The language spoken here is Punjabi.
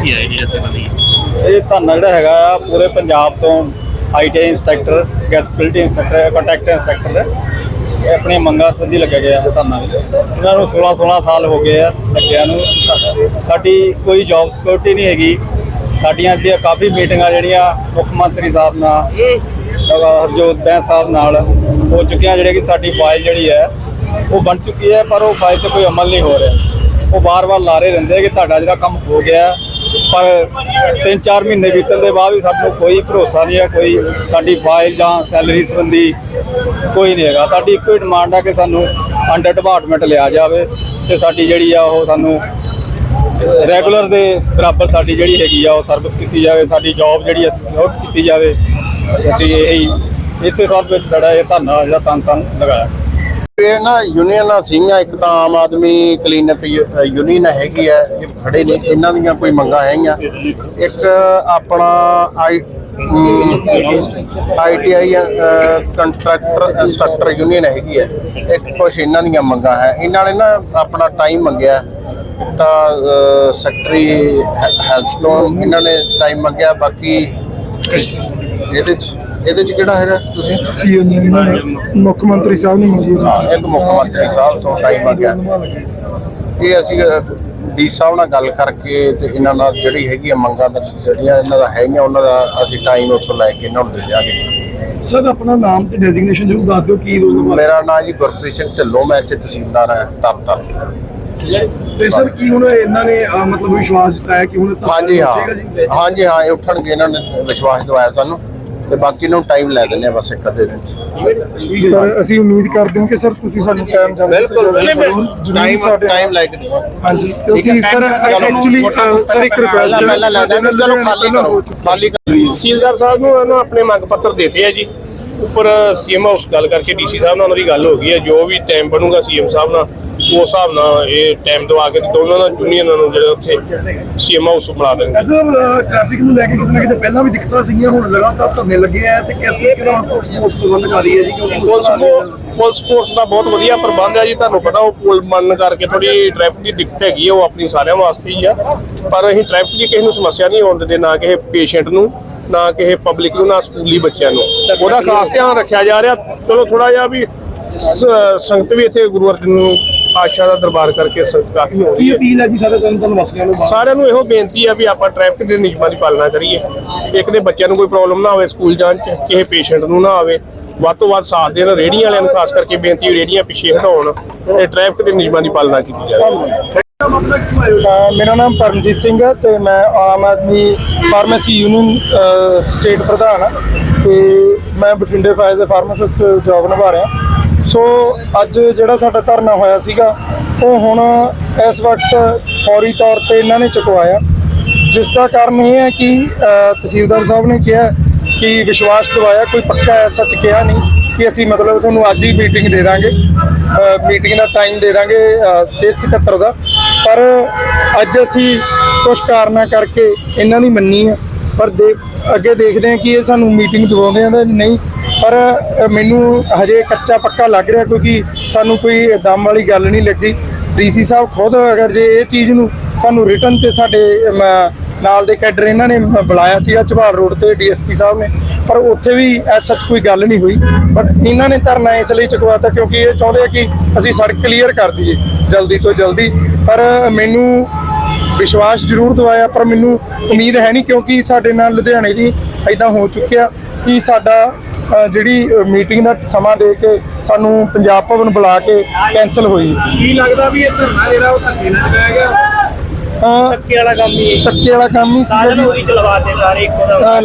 ਸੀ ਆਏ ਜੀ ਇੱਥੇ ਬਣੀ ਇਹ ਧਰਨਾ ਜਿਹੜਾ ਹੈਗਾ ਆ ਪੂਰੇ ਪੰਜਾਬ ਤੋਂ ਆਈਟੀਆਈ ਇੰਸਟ੍ਰਕਟਰ ਗੈਸਪਿਲਿਟੀ ਇੰਸਟ੍ਰਕਟਰ ਕੰਟੈਕਟ ਇੰਸਟ੍ਰਕਟਰ ਇਹ ਆਪਣੀ ਮੰਗਾਂ ਸੰਬੰਧੀ ਲੱਗਿਆ ਗਿਆ ਹੈ ਧਰਨਾ ਇਹਨਾਂ ਨੂੰ 16 16 ਸਾਲ ਹੋ ਗਏ ਆ ਲੱਗਿਆ ਨੂੰ। ਸਾਡੀ ਕੋਈ ਜੌਬ ਸਿਕਿਉਰਿਟੀ ਨਹੀਂ ਹੈਗੀ। ਸਾਡੀਆਂ ਜਿਹੜੀਆਂ ਕਾਫੀ ਮੀਟਿੰਗਾਂ ਜਿਹੜੀਆਂ ਮੁੱਖ ਮੰਤਰੀ ਸਾਹਿਬ ਨਾਲ ਹਰਜੋਤ ਬੈਂਸ ਸਾਹਿਬ ਨਾਲ ਹੋ ਚੁੱਕੀਆਂ। ਜਿਹੜੇ ਕਿ ਸਾਡੀ ਫਾਈਲ ਜਿਹੜੀ ਹੈ, ਉਹ ਬਣ ਚੁੱਕੀ ਹੈ, ਪਰ ਉਹ ਫਾਈਲ ਤੇ ਕੋਈ ਅਮਲ ਨਹੀਂ ਹੋ ਰਿਹਾ। ਉਹ ਵਾਰ-ਵਾਰ ਲਾਰੇ ਰਹਿੰਦੇ ਕਿ ਤੁਹਾਡਾ ਜਿਹੜਾ ਕੰਮ ਹੋ ਗਿਆ ਪਰ 3-4 ਮਹੀਨੇ ਬੀਤਣ ਦੇ ਬਾਅਦ ਵੀ ਸਾਨੂੰ ਕੋਈ ਭਰੋਸਾ ਨਹੀਂ ਹੈ, ਕੋਈ ਸਾਡੀ ਫਾਈਲ ਜਾਂ ਸੈਲਰੀ ਸੰਬੰਧੀ ਕੋਈ ਨਹੀਂ ਹੈਗਾ। ਸਾਡੀ ਇੱਕੋ ਹੀ ਡਿਮਾਂਡ ਹੈ ਕਿ ਸਾਨੂੰ ਅੰਡਰ ਡਿਪਾਰਟਮੈਂਟ ਲਿਆ ਜਾਵੇ ਤੇ ਸਾਡੀ ਜਿਹੜੀ ਆ ਉਹ ਸਾਨੂੰ ਰੈਗੂਲਰ ਦੇ ਬਰਾਬਰ ਸਾਡੀ ਜਿਹੜੀ ਹੈਗੀ ਆ ਉਹ ਸਰਵਿਸ ਕੀਤੀ ਜਾਵੇ, ਸਾਡੀ ਜੌਬ ਜਿਹੜੀ ਹੈ ਸਿਕਿਉਰ ਕੀਤੀ ਜਾਵੇ। ਸਾਡੀ ਇਹੀ ਇਸੇ ਸਾਲ ਵਿੱਚ ਸਾਡਾ ਇਹ ਧਰਨਾ ਜਿਹੜਾ ਤਨ ਤਨ ਲਗਾਇਆ। ਇਹ ਨਾ ਯੂਨੀਅਨਾਂ ਸੀਗੀਆਂ, ਇੱਕ ਤਾਂ ਆਮ ਆਦਮੀ ਕਲੀਨਅਪ ਯੂਨੀਅਨ ਹੈਗੀ ਹੈ, ਇਹ ਖੜੇ ਨੇ, ਇਹਨਾਂ ਦੀਆਂ ਕੋਈ ਮੰਗਾਂ ਹੈਗੀਆਂ। ਇੱਕ ਆਪਣਾ I ITI contractor instructor union ਹੈਗੀ ਹੈ। ਇੱਕ ਕੁਛ ਇਹਨਾਂ ਦੀਆਂ ਮੰਗਾਂ ਹੈ। ਇਹਨਾਂ ਨੇ ਨਾ ਆਪਣਾ ਟਾਈਮ ਮੰਗਿਆ, ਤਾਂ ਸੈਕਟਰੀ ਹੈਲਥ ਤੋਂ ਇਹਨਾਂ ਨੇ ਟਾਈਮ ਮੰਗਿਆ, ਬਾਕੀ ਇਹਦੇ ਚ ਇਹਦੇ ਚ ਕਿਹੜਾ ਹੈਗਾ ਤੁਸੀਂ? ਸੀਐਮ ਇਹਨਾਂ ਨੇ ਮੁੱਖ ਮੰਤਰੀ ਸਾਹਿਬ ਨੇ ਮੰਗੀ। ਹਾਂ, ਇੱਕ ਮੁੱਖ ਮੰਤਰੀ ਸਾਹਿਬ ਤੋਂ ਟਾਈਮ ਮੰਗਿਆ ਇਹ ਅਸੀਂ ਡੀ ਸਾਹਿਬ ਨਾਲ ਗੱਲ ਕਰਕੇ ਤੇ ਇਹਨਾਂ ਨਾਲ ਜਿਹੜੀ ਹੈਗੀ ਆ ਮੰਗਾਂ ਦਾ ਜਿਹੜੀਆਂ ਇਹਨਾਂ ਦਾ ਹੈਗੀਆਂ ਉਹਨਾਂ ਦਾ ਅਸੀਂ ਟਾਈਮ ਉੱਥੋਂ ਲੈ ਕੇ ਇਹਨਾਂ ਨੂੰ ਦੇ ਦਿਆਂਗੇ। ਸਰ ਆਪਣਾ ਨਾਮ ਤੇ ਡੈਜ਼ਿਗਨੇਸ਼ਨ ਜ਼ਰੂਰ ਦੱਸ ਦਿਓ ਕੀ ਰੋਲ ਮੇਰਾ ਨਾਮ ਜੀ ਗੁਰਪ੍ਰੀਤ ਸਿੰਘ ਢਿੱਲੋਂ ਮੈਂ ਇੱਥੇ ਤਹਿਸੀਲਦਾਰ ਹਾਂ ਤਰਨਤਾਰਨ ਤੇ ਸਰ ਕੀ ਹੁਣ ਇਹਨਾਂ ਨੇ ਅਹ, ਮਤਲਬ ਵਿਸ਼ਵਾਸ ਜਤਾਇਆ ਕਿ ਹੁਣ ਹਾਂਜੀ ਹਾਂ। ਜੀ? ਹਾਂਜੀ ਹਾਂ ਇਹ ਉੱਠਣਗੇ ਇਹਨਾਂ ਨੇ ਵਿਸ਼ਵਾਸ ਦਿਵਾਇਆ ਸਾਨੂੰ। ਤੇ ਬਾਕੀ ਨੂੰ ਟਾਈਮ ਲੈ ਦਿੰਦੇ ਆ ਬਸ ਇੱਕ ਅੱਧੇ ਦਿਨ ਚ। ਪਰ ਅਸੀਂ ਉਮੀਦ ਕਰਦੇ ਹਾਂ ਕਿ ਸਰ ਤੁਸੀਂ ਸਾਨੂੰ ਟਾਈਮ ਜਲਦੀ ਬਿਲਕੁਲ ਟਾਈਮ ਸਾਡੇ ਟਾਈਮ ਲੈ ਕੇ ਦੇਵਾਂ ਹਾਂਜੀ ਕਿਉਂਕਿ ਸਰ ਐਕਚੁਅਲੀ ਸਰ ਇੱਕ ਰਿਕੁਐਸਟ ਪਹਿਲਾਂ ਪਹਿਲਾਂ ਲੈ ਦਾਂਗੇ ਚਲੋ ਖਾਲੀ ਕਰੋ ਖਾਲੀ ਕਰੋ। ਤਹਿਸੀਲਦਾਰ ਸਾਹਿਬ ਨੂੰ ਇਹਨਾਂ ਆਪਣੇ ਮੰਗ ਪੱਤਰ ਦਿੱਤੇ ਆ ਜੀ। ਉੱਪਰ ਸੀਐਮ ਹਾਊਸ ਗੱਲ ਕਰਕੇ ਡੀਸੀ ਸਾਹਿਬ ਨਾਲ ਉਹਨਾਂ ਦੀ ਗੱਲ ਹੋ ਗਈ ਹੈ ਜੋ ਵੀ ਟਾਈਮ ਬਣੂਗਾ ਸੀਐਮ ਸਾਹਿਬ ਨਾਲ। ਉਸ ਹਿਸਾਬ ਨਾਲ ਇਹ ਟਾਈਮ ਦਵਾ ਕੇ ਤੇ ਦੋਨਾਂ ਦਾ ਯੂਨੀਅਨਾਂ ਨੂੰ ਜਿਹੜੇ ਉੱਥੇ ਸੀਐਮ ਹਾਊਸ ਬੁਲਾ ਦੇਣਗੇ। ਸਰ ਟ੍ਰੈਫਿਕ ਨੂੰ ਲੈ ਕੇ ਕਿਤੇ ਨਾ ਕਿਤੇ ਪਹਿਲਾਂ ਵੀ ਦਿੱਕਤਾਂ ਸੀਗੀਆਂ ਹੁਣ ਲਗਾਤਾਰ ਧਰਨੇ ਲੱਗੇ ਆ ਤੇ ਕਿਸ ਤਰੀਕੇ ਨਾਲ ਪੁਲਿਸ ਪ੍ਰਬੰਧ ਕਰ ਰਹੀ ਹੈ ਜੀ? ਕਿਉਂਕਿ ਪੁਲਿਸ ਫੋਰਸ ਦਾ ਬਹੁਤ ਵਧੀਆ ਪ੍ਰਬੰਧ ਹੈ ਜੀ ਤੁਹਾਨੂੰ ਪਤਾ ਉਹ ਪੁਲ ਮੰਨ ਕਰਕੇ ਥੋੜੀ ਟ੍ਰੈਫਿਕ ਦੀ ਦਿੱਕਤ ਹੈਗੀ ਹੈ ਉਹ ਆਪਣੀ ਸਾਰਿਆਂ ਵਾਸਤੇ ਹੀ ਆ। ਪਰ ਅਸੀਂ ਟ੍ਰੈਫਿਕ ਦੀ ਕਿਸੇ ਨੂੰ ਸਮੱਸਿਆ ਨਹੀਂ ਆਉਣ ਦਿੰਦੇ ਨਾ ਕਿਸੇ ਪੇਸ਼ੈਂਟ ਨੂੰ ਨਾ ਕਿਸੇ ਪਬਲਿਕ ਨੂੰ ਨਾ ਸਕੂਲੀ ਬੱਚਿਆਂ ਨੂੰ। ਉਹਦਾ ਖਾਸ ਧਿਆਨ ਰੱਖਿਆ ਜਾ ਰਿਹਾ। ਚਲੋ ਥੋੜਾ ਜਿਹਾ ਵੀ ਸੰਗਤ ਵੀ ਇੱਥੇ ਗੁਰੂ ਅਰਜਨ ਨੂੰ ਆਸ਼ਾ ਦਾ ਦਰਬਾਰ ਕਰਕੇ ਸੰਗਤ ਕਾਫੀ ਹੋ ਰਹੀ ਕੀ ਹੈ। ਅਪੀਲ ਹੈ ਜੀ ਸਾਰੇ ਤਨ ਤਨ ਵਸੀਆਂ ਨੂੰ? ਸਾਰਿਆਂ ਨੂੰ ਇਹੋ ਬੇਨਤੀ ਆ ਵੀ ਆਪਾਂ ਟ੍ਰੈਫਿਕ ਦੇ ਨਿਯਮਾਂ ਦੀ ਪਾਲਣਾ ਕਰੀਏ। ਇੱਕ ਦੇ ਬੱਚਿਆਂ ਨੂੰ ਕੋਈ ਪ੍ਰੋਬਲਮ ਨਾ ਹੋਵੇ ਸਕੂਲ ਜਾਣ ਚ ਕਿਸੇ ਪੇਸ਼ੈਂਟ ਨੂੰ ਨਾ ਆਵੇ। ਵੱਧ ਤੋਂ ਵੱਧ ਸਾਥ ਦੇਣ ਰੇਹੜੀਆਂ ਵਾਲਿਆਂ ਨੂੰ ਖਾਸ ਕਰਕੇ ਬੇਨਤੀ ਹੈ ਰੇਹੜੀਆਂ ਪਿੱਛੇ ਹਟਾਉਣ ਤੇ ਟ੍ਰੈਫਿਕ ਦੇ ਨਿਯਮਾਂ ਦੀ ਪਾਲਣਾ ਕੀਤੀ ਜਾਵੇ। ਮੇਰਾ ਨਾਮ ਪਰਮਜੀਤ ਸਿੰਘ ਹੈ ਤੇ ਮੈਂ Aam Aadmi pharmacy union state ਪ੍ਰਧਾਨ ਹਾਂ। ਤੇ ਮੈਂ ਬਠਿੰਡੇ ਫਾਇਜ਼ ਦੇ ਫਾਰਮਾਸਿਸਟ ਜੌਬ ਨਿਭਾ ਰਿਹਾ। ਸੋ ਅੱਜ ਜਿਹੜਾ ਸਾਡਾ ਧਰਨਾ ਹੋਇਆ ਸੀਗਾ, ਉਹ ਹੁਣ ਇਸ ਵਕਤ ਫੌਰੀ ਤੌਰ ਤੇ ਇਹਨਾਂ ਨੇ ਚੁਕਵਾਇਆ। ਜਿਸ ਦਾ ਕਾਰਨ ਇਹ ਹੈ ਕਿ ਤਹਿਸੀਲਦਾਰ ਸਾਹਿਬ ਨੇ ਕਿਹਾ ਕਿ ਵਿਸ਼ਵਾਸ ਦਿਵਾਇਆ, ਕੋਈ ਪੱਕਾ ਐਸਾ ਸੱਚ ਕਿਹਾ ਨਹੀਂ ਕਿ ਅਸੀਂ ਮਤਲਬ ਤੁਹਾਨੂੰ ਅੱਜ ਹੀ ਮੀਟਿੰਗ ਦੇ ਦਾਂਗੇ। ਮੀਟਿੰਗ ਦਾ ਟਾਈਮ ਦੇ ਦਾਂਗੇ ਸਿਹਤ ਸਕੱਤਰ ਦਾ। ਪਰ ਅੱਜ ਅਸੀਂ ਕੁਝ ਕਾਰਨਾਂ ਕਰਕੇ ਇਹਨਾਂ ਦੀ ਮੰਨੀ ਹੈ ਪਰ ਦੇ ਅੱਗੇ ਦੇਖਦੇ ਹਾਂ ਕਿ ਇਹ ਸਾਨੂੰ ਮੀਟਿੰਗ ਦਿਵਾਉਂਦੇ ਆ ਤਾਂ ਨਹੀਂ। ਪਰ ਮੈਨੂੰ ਹਜੇ ਕੱਚਾ ਪੱਕਾ ਲੱਗ ਰਿਹਾ ਕਿਉਂਕਿ ਸਾਨੂੰ ਕੋਈ ਦਮ ਵਾਲੀ ਗੱਲ ਨਹੀਂ ਲੱਗੀ। ਡੀਸੀ ਸਾਹਿਬ ਖੁਦ ਅਗਰ ਜੇ ਇਹ ਚੀਜ਼ ਨੂੰ ਸਾਨੂੰ ਰਿਟਰਨ ਤੇ ਸਾਡੇ ਨਾਲ ਦੇ ਕੈਡਰ ਇਹਨਾਂ ਨੇ ਬੁਲਾਇਆ ਸੀਗਾ ਝਬਾਲ ਰੋਡ ਤੇ ਡੀਐਸਪੀ ਸਾਹਿਬ ਨੇ। ਪਰ ਉੱਥੇ ਵੀ ਐਸ ਸੱਚ ਕੋਈ ਗੱਲ ਨਹੀਂ ਹੋਈ। ਬਟ ਇਹਨਾਂ ਨੇ ਧਰਨਾ ਇਸ ਲਈ ਚੁਕਵਾਤਾ ਕਿਉਂਕਿ ਇਹ ਚਾਹੁੰਦੇ ਆ ਕਿ ਅਸੀਂ ਸੜਕ ਕਲੀਅਰ ਕਰ ਦਈਏ ਜਲਦੀ ਤੋਂ ਜਲਦੀ। ਪਰ ਮੈਨੂੰ ਵਿਸ਼ਵਾਸ ਜ਼ਰੂਰ ਦਵਾਇਆ, ਪਰ ਮੈਨੂੰ ਉਮੀਦ ਹੈ ਨਹੀਂ ਕਿਉਂਕਿ ਸਾਡੇ ਨਾਲ ਲੁਧਿਆਣੇ ਦੀ ਐਦਾਂ ਹੋ ਚੁੱਕਿਆ। ਕਿ ਸਾਡਾ ਜਿਹੜੀ ਮੀਟਿੰਗ ਦਾ ਸਮਾਂ ਦੇ ਕੇ ਸਾਨੂੰ ਪੰਜਾਬ ਭਵਨ ਬੁਲਾ ਕੇ ਕੈਨਸਲ ਹੋਈ। ਕੀ ਲੱਗਦਾ ਵੀ ਇਹ ਧਰਨਾ ਜਿਹੜਾ ਉਹ ਧੱਕੇ ਨਾਲ ਚਲਾਇਆ ਗਿਆ? ਧੱਕੇ ਵਾਲਾ ਕੰਮ ਹੀ ਧੱਕੇ ਵਾਲਾ ਕੰਮ ਹੀ ਸੀਗਾ ਜੀ। ਚਲਵਾਤੇ ਸਾਰੇ ਇੱਕੋ ਅ,